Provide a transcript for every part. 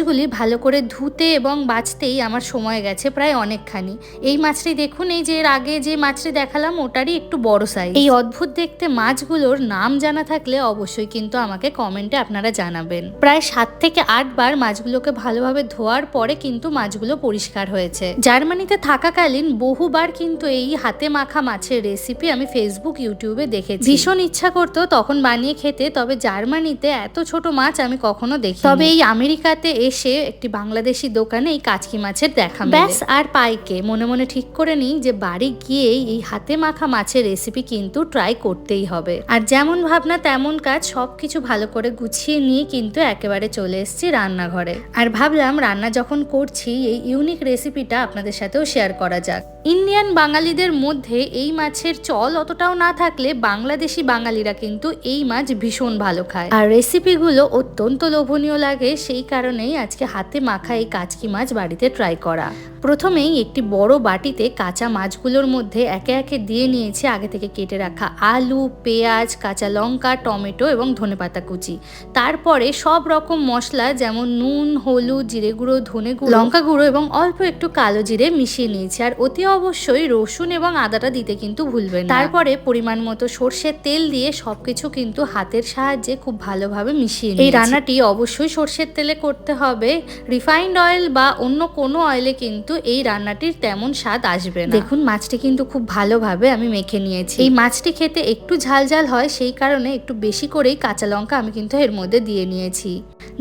মাছগুলি ভালো করে ধুতে এবং বাছতেই আমার সময় গেছে প্রায় অনেকখানি। এই মাছটি দেখুন, এই যে এর আগে যে মাছটি দেখালাম ওটারই একটু বড় সাইজ এই অদ্ভুত দেখতে মাছগুলোর নাম জানা থাকলে অবশ্যই কিন্তু আমাকে কমেন্টে আপনারা জানাবেন। প্রায় সাত থেকে আট বার মাছগুলোকে ভালোভাবে ধোয়ার পরে কিন্তু মাছগুলো পরিষ্কার হয়েছে। জার্মানিতে থাকাকালীন বহুবার কিন্তু এই হাতে মাখা মাছের রেসিপি আমি ফেসবুক ইউটিউবে দেখেছি। ভীষণ ইচ্ছা করতো তখন বানিয়ে খেতে, তবে জার্মানিতে এত ছোট মাছ আমি কখনো দেখি তবে এই আমেরিকাতে এসে একটি বাংলাদেশি দোকানে এই কাচকি মাছের দেখা। ব্যাস, আর পাইকে। মনে মনে ঠিক করে নিই যে বাড়ি গিয়েই এই হাতে মাখা মাছের রেসিপি কিন্তু ট্রাই করতেই হবে। আর যেমন ভাবনা তেমন কাজ সব কিছু ভালো করে গুছিয়ে নিয়ে কিন্তু একেবারে চলে এসেছি রান্নাঘরে। আর ভাবলাম রান্না যখন করছি, এই ইউনিক রেসিপিটা আপনাদের সাথেও শেয়ার করা যাক। ইন্ডিয়ান বাঙালিদের মধ্যে এই মাছের চল অতটাও না থাকলে বাংলাদেশি বাঙালিরা কিন্তু এই মাছ ভীষণ ভালো খায়। আর রেসিপিগুলো অত্যন্ত লোভনীয় লাগে, সেই কারণেই আজকে হাতে মাখা এই কাচকি মাছ বাড়িতে ট্রাই করা। প্রথমেই একটি বড় বাটিতে কাঁচা মাছগুলোর মধ্যে একে একে দিয়ে নিয়েছি আগে থেকে কেটে রাখা আলু, পেঁয়াজ, কাঁচা লঙ্কা, টমেটো এবং ধনেপাতা কুচি। তারপরে সব রকম মশলা যেমন নুন, হলুদ, জিরে গুঁড়ো, ধনে গুঁড়ো, লঙ্কা গুঁড়ো এবং অল্প একটু কালো জিরে মিশিয়ে নিয়েছি। আর অতি অবশ্যই রসুন এবং আদাটা দিতে কিন্তু ভুলবেন তারপরে পরিমাণ মতো সর্ষের তেল দিয়ে সবকিছু কিন্তু হাতের সাহায্যে খুব ভালোভাবে মিশিয়ে এই রান্নাটি অবশ্যই সর্ষের তেলে করতে হবে। রিফাইন্ড অয়েল বা অন্য কোনো অয়েলে কিন্তু এই রান্নাটির তেমন স্বাদ আসবে না। দেখুন মাছটি কিন্তু খুব ভালোভাবে আমি মেখে নিয়েছি। এই মাছটি খেতে একটু ঝাল ঝাল হয় সেই কারণে একটু বেশি করেই কাঁচা লঙ্কা আমি কিন্তু এর মধ্যে দিয়ে নিয়েছি।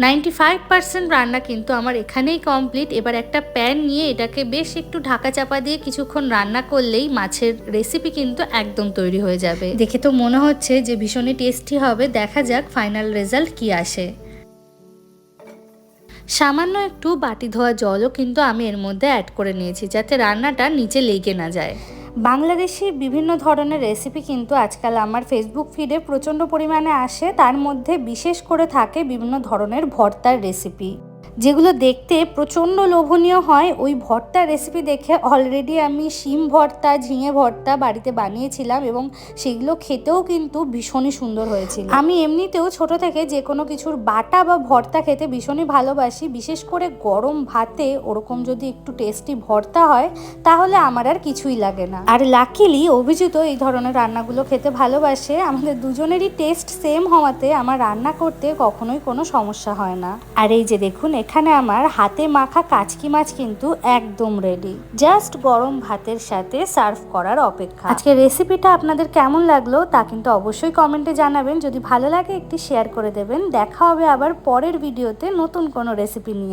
নাইনটি ফাইভ পার্সেন্ট রান্না কিন্তু আমার এখানেই কমপ্লিট। এবার একটা প্যান নিয়ে এটাকে বেশ একটু ঢাকা চাপা দিয়ে কিছুক্ষণ রান্না করলেই মাছের রেসিপি কিন্তু একদম তৈরি হয়ে যাবে। দেখে তো মনে হচ্ছে যে ভীষণই টেস্টি হবে। দেখা যাক ফাইনাল রেজাল্ট কি আসে। সামান্য একটু বাটি ধোয়া জলও কিন্তু আমি এর মধ্যে অ্যাড করে নিয়েছি যাতে রান্নাটা নিচে লেগে না যায়। বাংলাদেশি বিভিন্ন ধরনের রেসিপি কিন্তু আজকাল আমার ফেসবুক ফিডে প্রচণ্ড পরিমাণে আসে। তার মধ্যে বিশেষ করে থাকে বিভিন্ন ধরনের ভর্তার রেসিপি যেগুলো দেখতে প্রচণ্ড লোভনীয় হয়, ওই ভর্তার রেসিপি দেখে অলরেডি আমি শিম ভর্তা, ঝিঙে ভর্তা বাড়িতে বানিয়েছিলাম এবং সেগুলো খেতেও কিন্তু ভীষণই সুন্দর হয়েছিল। আমি এমনিতেও ছোট থেকে যে কোনো কিছুর বাটা বা ভর্তা খেতে ভীষণই ভালোবাসি, বিশেষ করে গরম ভাতে ওরকম যদি একটু টেস্টি ভর্তা হয়, তাহলে আমার আর কিছুই লাগে না। আর লাকিলি অভিজিত এই ধরনের রান্নাগুলো খেতে ভালোবাসে, আমাদের দুজনেরই টেস্ট সেম হওয়াতে আমার রান্না করতে কখনোই কোনো সমস্যা হয় না। আর এই যে দেখুন এখানে আমার হাতে মাখা কাচকি মাছ কিন্তু একদম রেডি জাস্ট গরম ভাতের সাথে সার্ভ করার অপেক্ষা। আজকে রেসিপিটা আপনাদের কেমন লাগল তা কিন্তু অবশ্যই কমেন্টে জানাবেন। যদি ভালো লাগে একটি শেয়ার করে দেবেন। দেখা হবে আবার পরের ভিডিওতে নতুন কোনো রেসিপি নিয়ে।